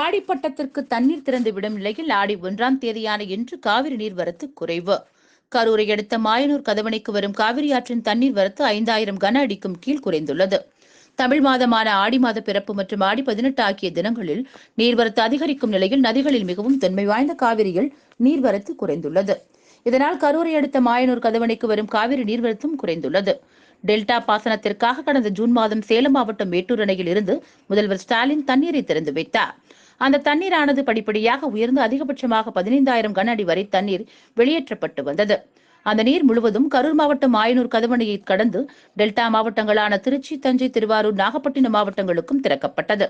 ஆடிப்பட்டத்திற்கு தண்ணீர் திறந்துவிடும் நிலையில் ஆடி ஒன்றாம் தேதியான இன்று காவிரி நீர்வரத்து குறைவு. கரூரை அடுத்த மாயனூர் கதவணைக்கு வரும் காவிரி ஆற்றின் தண்ணீர் வரத்து ஐந்தாயிரம் கன அடிக்கும் கீழ் குறைந்துள்ளது. தமிழ் மாதமான ஆடி மாத பிறப்பு மற்றும் ஆடி பதினெட்டு ஆகிய தினங்களில் நீர்வரத்து அதிகரிக்கும் நிலையில் நதிகளில் மிகவும் தொன்மை வாய்ந்த காவிரியில் நீர்வரத்து குறைந்துள்ளது. இதனால் கரூரை அடுத்த மாயனூர் கதவணைக்கு வரும் காவிரி நீர்வரத்தும் குறைந்துள்ளது. டெல்டா பாசனத்திற்காக கடந்த ஜூன் மாதம் சேலம் மாவட்டம் மேட்டூர் அணையில் இருந்து முதல்வர் ஸ்டாலின் தண்ணீரை திறந்து வைத்தார். அந்த தண்ணீரானது படிப்படியாக உயர்ந்து அதிகபட்சமாக பதினைந்தாயிரம் கன அடி வரை தண்ணீர் வெளியேற்றப்பட்டு வந்தது. அந்த நீர் முழுவதும் கரூர் மாவட்டம் ஆயனூர் கதவணையை கடந்து டெல்டா மாவட்டங்களான திருச்சி தஞ்சை திருவாரூர் நாகப்பட்டினம் மாவட்டங்களுக்கும் திறக்கப்பட்டது.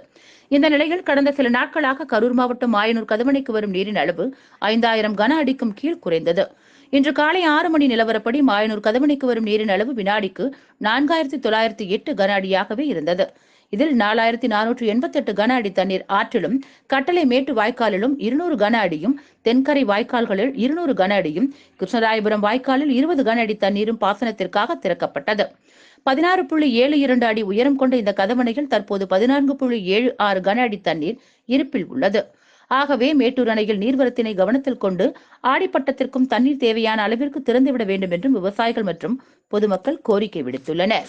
இந்த நிலையில் கடந்த சில நாட்களாக கரூர் மாவட்டம் ஆயனூர் கதவணைக்கு வரும் நீரின் அளவு ஐந்தாயிரம் கன அடிக்கும் கீழ் குறைந்தது. இன்று காலை ஆறு மணி நிலவரப்படி மாயனூர் கதவணைக்கு வரும் நீரின் அளவு வினாடிக்கு நான்காயிரத்தி தொள்ளாயிரத்தி எட்டு கன அடியாகவே இருந்தது. இதில் நாலாயிரத்தி நானூற்று எண்பத்தி எட்டு கன அடி தண்ணீர் ஆற்றிலும் கட்டளை மேட்டு வாய்க்காலிலும் இருநூறு கன அடியும் தென்கரை வாய்க்கால்களில் இருநூறு கன அடியும் கிருஷ்ணராயபுரம் வாய்க்காலில் இருபது கன அடி தண்ணீரும் பாசனத்திற்காக திறக்கப்பட்டது. பதினாறு புள்ளி ஏழு இரண்டு அடி உயரம் கொண்ட இந்த கதவணையில் தற்போது பதினான்கு புள்ளி ஏழு ஆறு கன அடி தண்ணீர் இருப்பில் உள்ளது. ஆகவே மேட்டூர் அணையில் நீர்வரத்தினை கவனத்தில் கொண்டு ஆடிப்பட்டத்திற்கும் தண்ணீர் தேவையான அளவிற்கு திறந்துவிட வேண்டும் என்றும் விவசாயிகள் மற்றும் பொதுமக்கள் கோரிக்கை விடுத்துள்ளனர்.